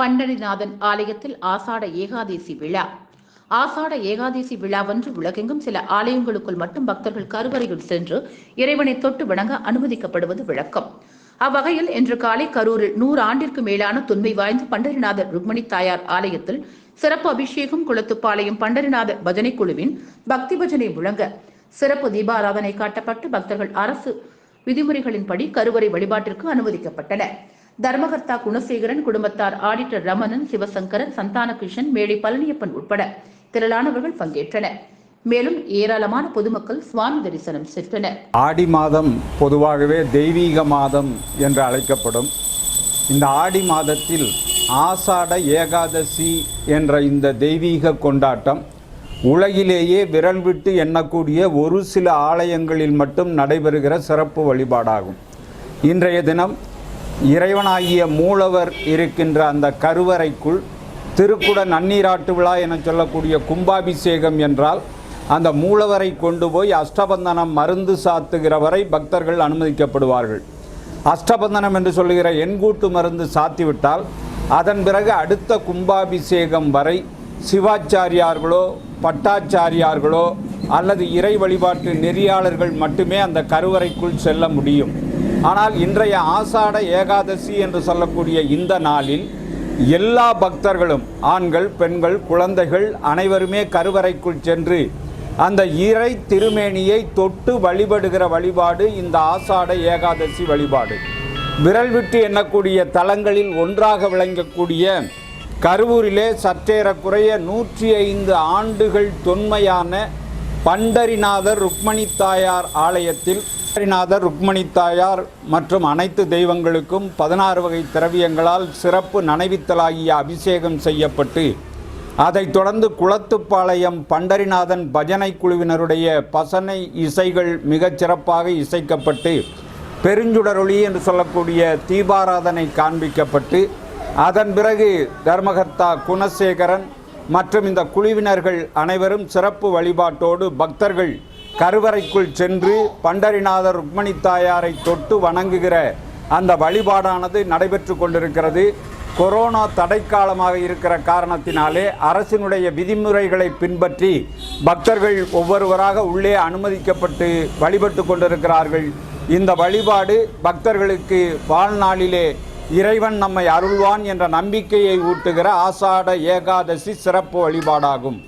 பண்டரிநாதன் ஆலயத்தில் ஆசாட ஏகாதேசி விழா. ஆசாட ஏகாதேசி விழாவன்று உலகெங்கும் சில ஆலயங்களுக்குள் மட்டும் பக்தர்கள் கருவறையில் சென்று இறைவனை தொட்டு வணங்க அனுமதிக்கப்படுவது விளக்கம். அவ்வகையில் இன்று காலை கரூரில் நூறு ஆண்டிற்கு மேலான தொன்மை வாய்ந்த பண்டரிநாதர் ருக்மணி தாயார் ஆலயத்தில் சிறப்பு அபிஷேகம் குளத்துப்பாளையம் பண்டரிநாதர் பஜனை குழுவின் பக்தி பஜனை முழங்க சிறப்பு தீபாராதனை காட்டப்பட்டு பக்தர்கள் அரசு விதிமுறைகளின்படி கருவறை வழிபாட்டிற்கு அனுமதிக்கப்பட்டனர். தர்மகர்த்தா குணசேகரன் குடும்பத்தார் ஆடிட்டர் ரமணன் சிவசங்கரன் சந்தானகிருஷ்ணன் மேடை பழனியப்பன் உட்பட திரளானவர்கள் பங்கேற்றனர். மேலும் ஏராளமான பொதுமக்கள் சுவாமி தரிசனம் சென்றனர். ஆடி மாதம் பொதுவாகவே தெய்வீக மாதம் என்று அழைக்கப்படும். இந்த ஆடி மாதத்தில் ஆசாட ஏகாதசி என்ற இந்த தெய்வீக கொண்டாட்டம் உலகிலேயே விரல் விட்டு எண்ணக்கூடிய ஒரு சில ஆலயங்களில் மட்டும் நடைபெறுகிற சிறப்பு வழிபாடாகும். இன்றைய தினம் இறைவனாகிய மூலவர் இருக்கின்ற அந்த கருவறைக்குள் திருக்குட நன்னீராட்டு விழா என சொல்லக்கூடிய கும்பாபிஷேகம் என்றால் அந்த மூலவரை கொண்டு போய் அஷ்டபந்தனம் மருந்து சாத்துகிற வரை பக்தர்கள் அனுமதிக்கப்படுவார்கள். அஷ்டபந்தனம் என்று சொல்லுகிற எண்கூட்டு மருந்து சாத்திவிட்டால் அதன் பிறகு அடுத்த கும்பாபிஷேகம் வரை சிவாச்சாரியார்களோ பட்டாச்சாரியார்களோ அல்லது இறை வழிபாட்டு நெறியாளர்கள் மட்டுமே அந்த கருவறைக்குள் செல்ல முடியும். ஆனால் இன்றைய ஆசாட ஏகாதசி என்று சொல்லக்கூடிய இந்த நாளில் எல்லா பக்தர்களும் ஆண்கள் பெண்கள் குழந்தைகள் அனைவருமே கருவறைக்குள் சென்று அந்த இறை திருமேனியை தொட்டு வழிபடுகிற வழிபாடு இந்த ஆசாட ஏகாதசி வழிபாடு. விரல் விட்டு எண்ணக்கூடிய தலங்களில் ஒன்றாக விளங்கக்கூடிய கருவூரிலே சற்றேறக்குறைய நூற்றி ஐந்து ஆண்டுகள் தொன்மையான பண்டரிநாதர் ருக்மணி தாயார் ஆலயத்தில் பண்டரிநாதர் ருக்மணி தாயார் மற்றும் அனைத்து தெய்வங்களுக்கும் பதினாறு வகை திரவியங்களால் சிறப்பு நனைவித்தலாகிய அபிஷேகம் செய்யப்பட்டு அதைத் தொடர்ந்து குளத்துப்பாளையம் பண்டரிநாதன் பஜனை குழுவினருடைய பசனை இசைகள் மிகச் சிறப்பாக இசைக்கப்பட்டு பெருஞ்சுடரொளி என்று சொல்லக்கூடிய தீபாராதனை காண்பிக்கப்பட்டு அதன் பிறகு தர்மகர்த்தா குணசேகரன் மற்றும் இந்த குழுவினர்கள் அனைவரும் சிறப்பு வழிபாட்டோடு பக்தர்கள் கருவறைக்குள் சென்று பண்டரிநாதர் ருக்மணி தாயாரை தொட்டு வணங்குகிற அந்த வழிபாடானது நடைபெற்று கொண்டிருக்கிறது. கொரோனா தடைக்காலமாக இருக்கிற காரணத்தினாலே அரசினுடைய விதிமுறைகளை பின்பற்றி பக்தர்கள் ஒவ்வொருவராக உள்ளே அனுமதிக்கப்பட்டு வழிபட்டு கொண்டிருக்கிறார்கள். இந்த வழிபாடு பக்தர்களுக்கு வாழ்நாளிலே இறைவன் நம்மை அருள்வான் என்ற நம்பிக்கையை ஊட்டுகிற ஆசாட ஏகாதசி சிறப்பு வழிபாடாகும்.